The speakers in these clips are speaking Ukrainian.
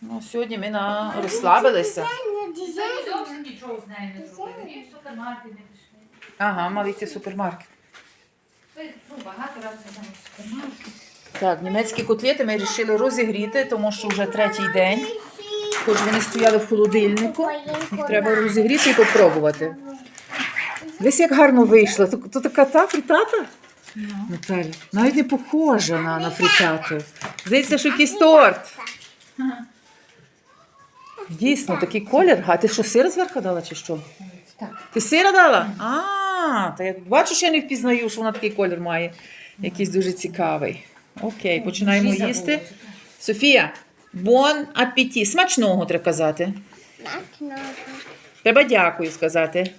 Ну, сьогодні ми на... розслабилися. Ми зовсім нічого з нею не зробили. Ні в супермаркет не пішли. Ага, мав йти в супермаркет. Ми, Ну, багато разів там в супермаркет. Так, німецькі котлети ми вирішили розігріти, тому що вже третій день. Хоч вони стояли в холодильнику. Їх треба розігріти і попробувати. Десь як гарно вийшло. То, то така та фрітата? Наталя, навіть не похожа на, на фрітату. Здається, що якийсь торт. Дійсно, такий колір. А ти що, сир зверху дала чи що? Так. Ти сира дала? А, та я бачу, що я не впізнаю, що вона такий колір має. Якийсь дуже цікавий. Окей, починаємо їсти. Софія, бон апеті. Смачного треба казати. Смачного. Треба дякую сказати.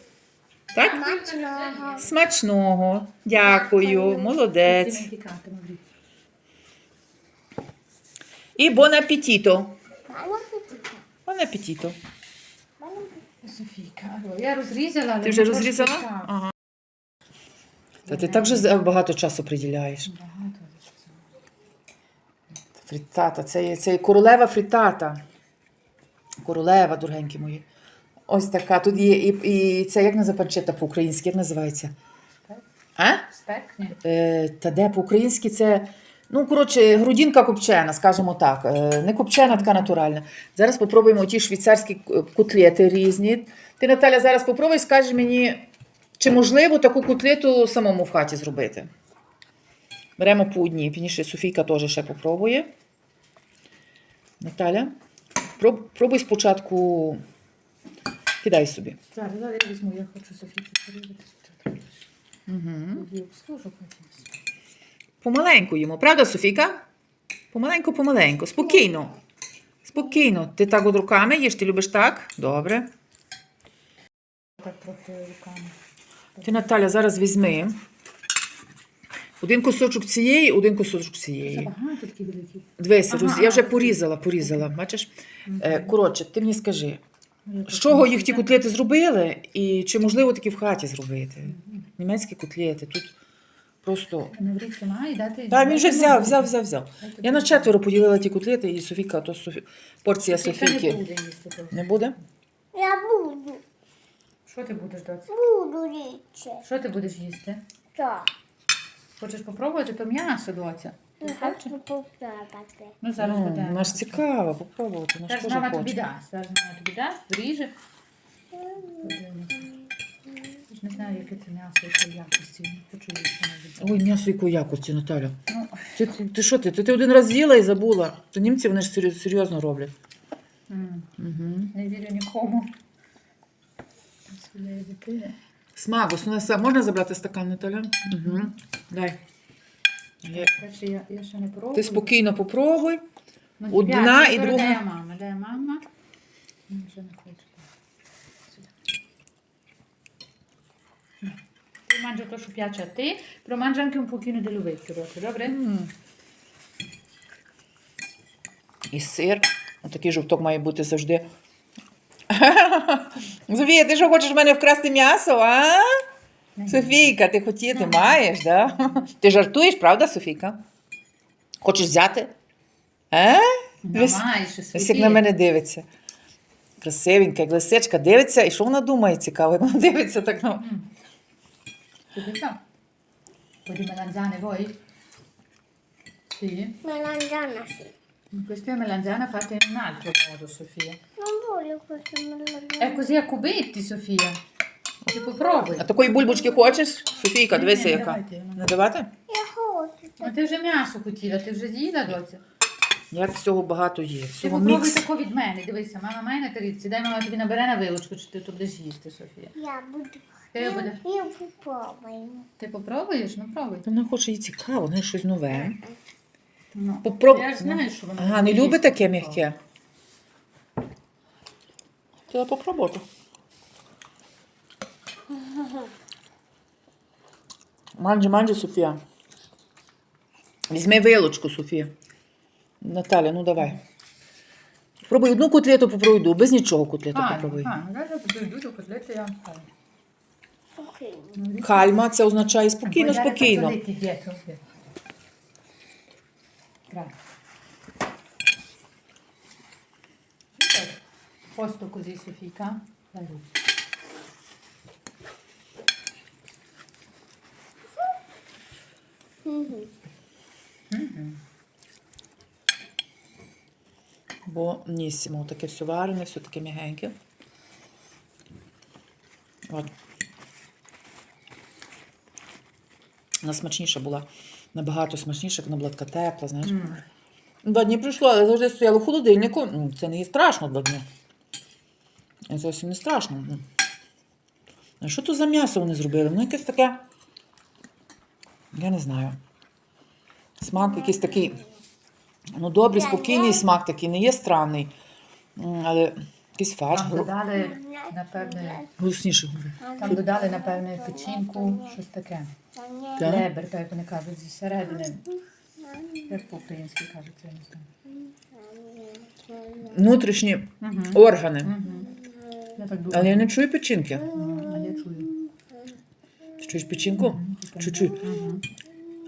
Так? Смачного. Смачного. Дякую. Молодець. Ти не тікати, Маврі. І бон апетіто. Бон апетіто. Софійка, я розрізала, але Ти вже розрізала? Ага. Та ти так же багато часу приділяєш. Багато. Фрітата, це є, це є королева фрітата. Королева, дорогенькі мої. Ось така. Тут є і, і це як називається панчета по-українськи, як називається? А? Спек? Ні. Е, та де по-українськи це. Ну, коротше, грудинка копчена, скажімо так. Е, не копчена, така натуральна. Зараз попробуємо ті швейцарські котлети різні. Ти, Наталя, зараз попробуй, скажи мені, чи можливо таку котлету самому в хаті зробити. Беремо по одній. Пізніше Софійка теж ще попробує. Наталя, проб- пробуй спочатку. Кидай собі. Зараз, зараз я візьму, я хочу порізати спочатку. Угу. Помаленьку їмо, правда, Софійка? Помаленьку, помаленьку. Спокійно. Спокійно. Ти так от руками їш, ти любиш так? Добре. Так трохи руками. Ти, Наталя, зараз візьми. Один кусочок цієї, один кусочок цієї. багато такі великі. Дивися, Ага, роз- я вже порізала, порізала. Бачиш? Коротше, ти мені скажи, з чого їх ті котлети зробили, і чи можливо такі в хаті зробити? Німецькі котлети. Тут просто. Маврі тримає, дати. Так, він вже взяв, взяв, взяв, взяв. Я на четверо поділила ті котлети, і Софійка, то Софі... порція Софійка не Софійки. буде їсти того. Не буде? Я буду. Що ти будеш доці? Буду річчя. Що ти будеш їсти? Так. Хочеш попробувати то м'ясо, доця? Я хочу попробувати. Ну, зараз Ну, буде. вона ж цікаво попробувати, вона ж Зараз теж мама тобі хоче. дасть. Зараз мама тобі дасть, доріже. Подивимося. Не знаю, яке це м'ясо, якої якості. Не Хочу їсти навіть. Ой, м'ясо якої якості, Наталя. Ну, Ти, ти що ти? Ти, ти один раз з'їла і забула. То німці вони ж серйоз- серйозно роблять. м, Угу. не вірю нікому. Своєї дитини. Смагус, ну все, можна забрати стакан, Наталя? Угу. Дай. Є. Перше, я, я ще не пробую. Ти спокійно попробуй. Ну, одна і друга. Де мама? Де мама? Вже не хочу. Mangia що piace a te, però mangia anche un pochino dell'ovetto, Rosa, добре? М. І сир. Отакий жовток має бути завжди. Софія, ти що хочеш в мене вкрасти м'ясо, а? Софійка, ти хотіти маєш, да? Ти жартуєш, правда, Софійка? Хочеш взяти? Е? Що Ось як на мене дивиться. Красивенька, як лисичка дивиться, і що вона думає цікаво, як вона дивиться так на. Che? Un po' di melanzane vuoi? Sì. Melanzana sì. Questa è melanzana fatta in un altro modo, Sofia. Non voglio questa melanzana. È così a cubetti, Sofia. Ti попробуй. А такої бульбочки хочеш? Софійка, дивися, яка. давайте, ну. Не давати? Я хочу. А ти вже м'ясо хотіла, ти вже з'їла, доця? Як всього багато є. Ти Всього попробуй мікс. тако від мене. Дивися, мама має на тарілці. Дай мама тобі набере на вилочку, чи ти то будеш їсти, Софія. Я буду. Ти Я, буде. я попробую. Ти попробуєш? Ну пробуй. Вона хоче їй цікаво, вона щось нове. Ну. Попробуй. Я ж знаю, що вона. Ага, не любить таке м'яке. Треба попробувати. Манджи, манджи, Софія. Візьми вилочку, Софія. Наталя, ну давай. Пробуй одну котлету попробуй, без нічого котлету А, попробуй. а, зараз до котлети, я вам скажу. Кальма, це означає спокійно, спокійно. dietro. Grazie. posto così, Sofika. Dai, Lu. Бонісімо, таке все варене, все таке м'ягеньке. От. Вона смачніша була. Набагато смачніша, вона була така тепла, знаєш. Два дні пройшло, але завжди стояло в холодильнику. Це не є страшно два дні. Це Зовсім не страшно. А що то за м'ясо вони зробили? Воно якесь таке. Я не знаю. Смак якийсь такий. Ну, добрий, спокійний смак такий, не є странний. Але якийсь фарш. Там додали, напевне, Голосніше говори. там додали, напевне, печінку, щось таке. Так? Лебер, так як вони кажуть, зі середини. Як по-українськи кажуть, я не знаю. Внутрішні Угу. органи. Угу. Я так думаю. Але я не чую печінки. Мгм, А я чую. Чуєш печінку? Мгм, Чуть-чуть. Мгм.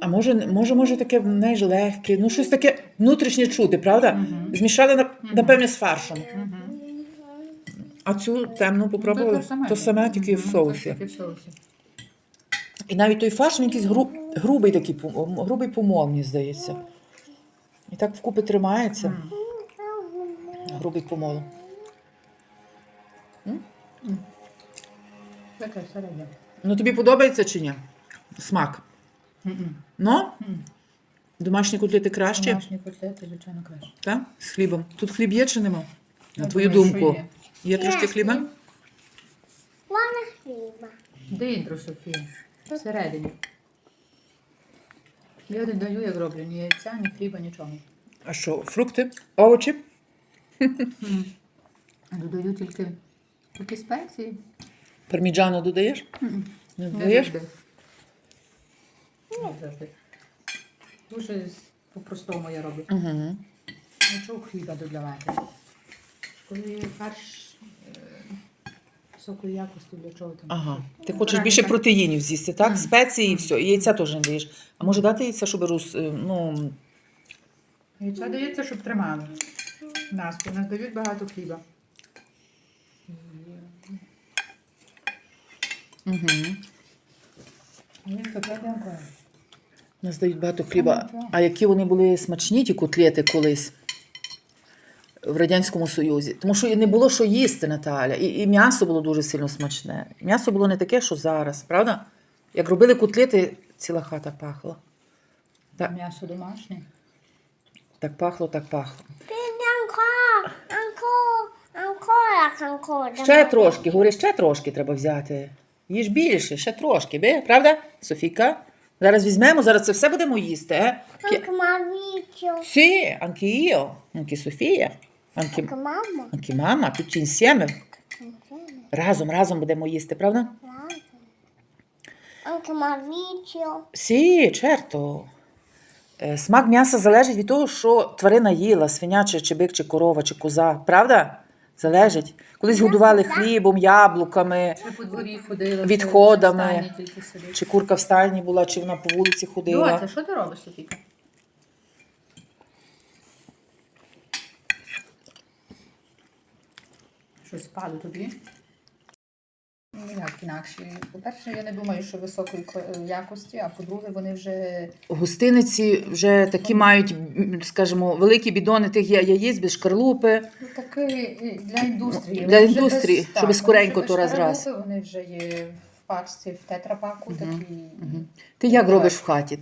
А може, може, може таке знаєш, легке, ну щось таке внутрішнє чути, правда? Мгм. Змішали, нап- напевне, з фаршем. Мгм. А цю темну попробували? Ну, то саме, тільки в Мгм, соусі. Тільки в соусі. І навіть той фарш він якийсь гру, грубий такий, грубий помол, мені здається. І так вкупи тримається. М. Грубий помол. Таке середня. Ну тобі подобається чи ні? Смак. Мгм. Ну? Мгм. Домашні котлети краще, Домашні котлети, звичайно, краще. так? З хлібом. Тут хліб є чи нема? На Я твою думаю, що думку. є. Є трошки хліба? Вона хліба. Дентро, Софія. Всередині. Я не даю, як роблю, ні яйця, ні хліба, нічого. А що, фрукти, овочі? Додаю тільки такі спеції. Парміджану додаєш? Не Не додаєш? завжди. Не завжди. Дуже по-простому я роблю. Угу. Нічого хліба додавати. Коли фарш е, високої якості, для чого там? Ага. Ти Ну, хочеш правильно, більше протеїнів з'їсти, так? Спеції і все. І яйця теж не даєш. А може дати яйця, щоб роз, е, ну, Яйця дається, щоб тримали. Нас, у нас дають багато хліба. угу. Він таке Нас дають багато хліба. А які вони були смачні, ті котлети колись в Радянському Союзі. Тому що і не було що їсти, Наталя. І, і м'ясо було дуже сильно смачне. М'ясо було не таке, що зараз, правда? Як робили котлети, ціла хата пахла. Так. М'ясо домашнє. Так пахло, так пахло. Анко, анко, анко, анко. Ще трошки, говори, ще трошки треба взяти. Їж більше, ще трошки, би, правда, Софійка? Зараз візьмемо, зараз це все будемо їсти. Е? П'я- мавічо. Sì, anche io, anche Sofia, anche, Анко, мама. anche mamma. Разом, разом будемо їсти, правда? Анко, мавічо. Сі, черто. Е, Смак м'яса залежить від того, що тварина їла, свиня, чи бик, чи корова, чи коза, правда? Залежить. Колись годували хлібом, яблуками, по дворі ходила. Відходами. чи курка в стайні була, чи вона по вулиці ходила. Доця, що ти робиш, Софіка? Щось впало тобі? Ніяк інакше. По-перше, я не думаю, що високої якості, а по-друге, вони вже Гостиниці вже такі мають, скажімо, великі бідони тих яєць без шкарлупи. ну, такі е, для індустрії. Для Вони індустрії, без- щоб так, скоренько то без раз-раз. Вони вже є в пачці, в тетрапаку такі. Ти як робиш в хаті?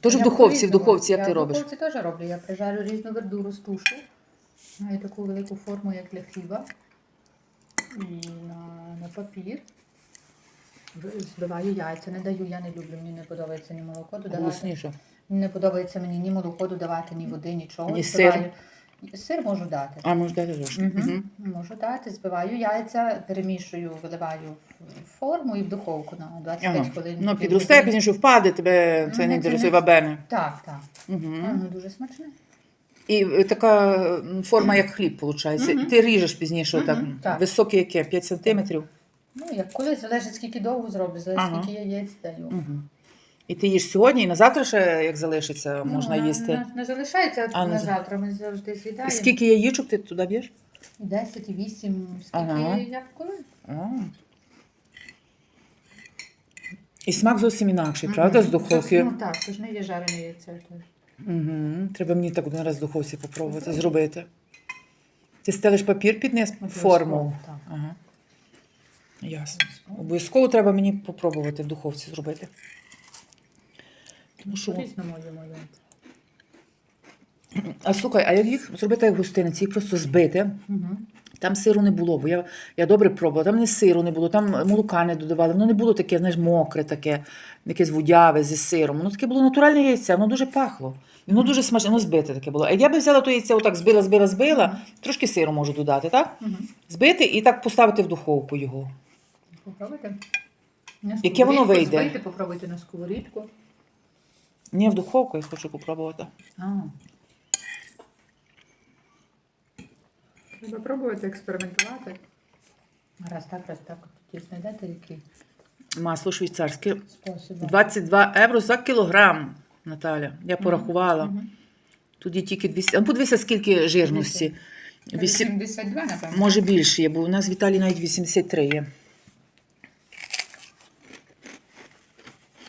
Тож в духовці, в духовці як я ти в робиш? духовці теж роблю. Я прижарю різну вердуру з тушу. Маю таку велику форму, як для хліба. І на, на папір. Збиваю яйця, не даю, я не люблю, мені не подобається ні молоко додавати. Голосніше. Не подобається мені ні молоко додавати, ні води, нічого. Ні Збиваю- Сир можу дати. А, може дати трошки. Мгм. Можу дати, збиваю яйця, перемішую, виливаю в форму і в духовку на 25 Ага. хвилин. Ну, підросте, пізніше впаде, тебе це Ну, не це інтересує вабене. Так, так. Угу. Воно дуже смачне. І е, така форма, як хліб, виходить. Мгм. Ти ріжеш пізніше, Мгм, отак. так. Високе яке? 5 сантиметрів. Ну, як колись залежить, скільки довго зроблю, залежить, Ага. скільки яєць даю. Угу. І ти їш сьогодні, і на завтра ще, як залишиться, Ну, можна їсти. Не, не залишається А, на не- завтра, ми завжди з'їдаємо. Скільки яєчок ти туди б'єш? І 10, і 8, скільки Ага. як коли? А. І смак зовсім інакший, правда, з духовки? Ну так, це ж не є жарене яйце. то. Угу. Треба мені так один раз в духовці попробувати зробити. Ти стелиш папір під низ форму. Так. Ага. Ясно. Обов'язково треба мені попробувати в духовці зробити. Тому що... А слухай, а як їх зробити як гостиниці, їх просто збити. Угу. Там сиру не було, бо я, я добре пробувала. Там не сиру не було, там молока не додавали. Воно не було таке, знаєш, мокре, таке, якесь водяве зі сиром. Воно таке було натуральне яйце, воно дуже пахло. Воно дуже смачне, воно збите таке було. А я би взяла то яйце, отак збила, збила, збила, трошки сиру можу додати, так? Угу. Збити і так поставити в духовку його. Попробуйте. Яке воно вийде? Збийте, попробуйте на сковорідку. Ні, в духовку я хочу попробувати. А. Треба пробувати експериментувати. Раз так, раз так. Тоді знайдете який Масло швейцарське. спосіб. 22 євро за кілограм, Наталя. Я порахувала. Мгм. Тоді тільки 200. А подивися, скільки жирності. Вісім- 82, напевно. Може більше є, бо у нас в Італії навіть 83 є.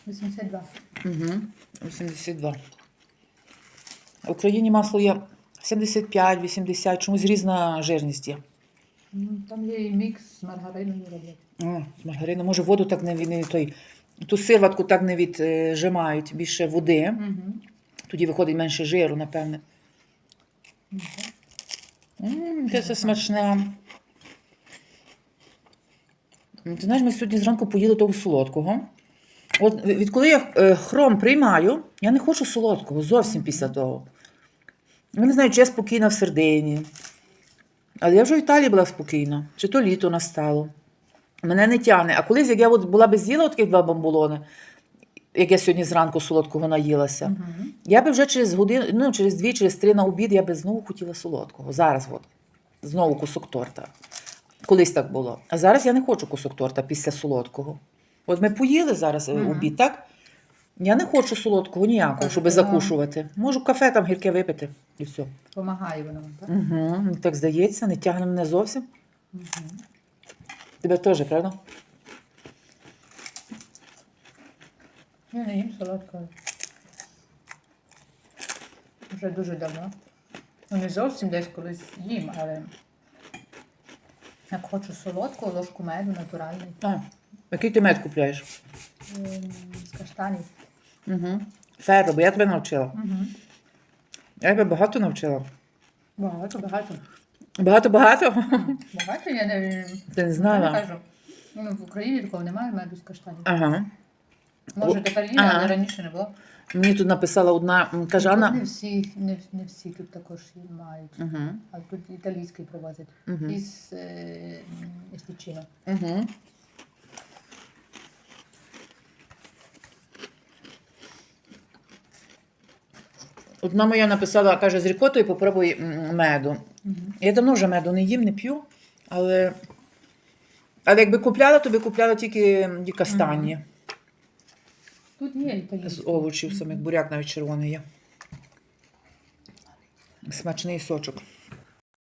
82. Угу. 82. В Україні масло є 75, 80, чомусь різна жирність є. Ну, Там є і мікс з маргариною роблять. О, з маргарину. Може, воду так не, від- не той. Ту сироватку так не віджимають, більше води. Угу. Тоді виходить менше жиру, напевне. Яке це смачне. Ти знаєш, ми сьогодні зранку поїли того солодкого. От відколи я е, хром приймаю, я не хочу солодкого зовсім після того. Я не знаю, чи я спокійна в середині. Але я вже в Італії була спокійна. Чи то літо настало. Мене не тягне. А колись, як я от була без з'їла таких два бамбулони, як я сьогодні зранку солодкого наїлася, Угу. я би вже через годину, ну через дві, через три на обід я би знову хотіла солодкого. Зараз от. Знову кусок торта. Колись так було. А зараз я не хочу кусок торта після солодкого. От ми поїли зараз е, Мгм. обід, так? Я не хочу солодкого ніякого, Так, щоб закушувати. Можу кафе там гірке випити і все. Помагає воно, так? Угу. Так здається, не тягне мене зовсім. Угу. Тебе теж, правда? Я не їм солодкого. Вже дуже давно. Ну, не зовсім десь колись їм, але як хочу солодкого, ложку меду натуральний. А, який ти мед купляєш? З каштанів. Угу. Ферро, бо я тебе навчила. Угу. Я тебе багато навчила. Багато, багато. Багато-багато? Багато я не, Ти не знала? не кажу. Ну, в Україні такого немає меду з каштанів. Ага. Може, тепер є, Ага. але раніше не було. Мені тут написала одна м, каже, Ну, Не Анна. всі, не, не всі тут також мають. Угу. А тут італійський провозять. Угу. Із, е, із Тічино. Угу. Одна моя написала, каже, з рікотою попробуй меду. Угу. Я давно вже меду не їм, не п'ю, але. Але якби купляла, то би купляла тільки ді кастані Тут є з італійський. овочів, самих буряк навіть червоний є. Смачний сочок.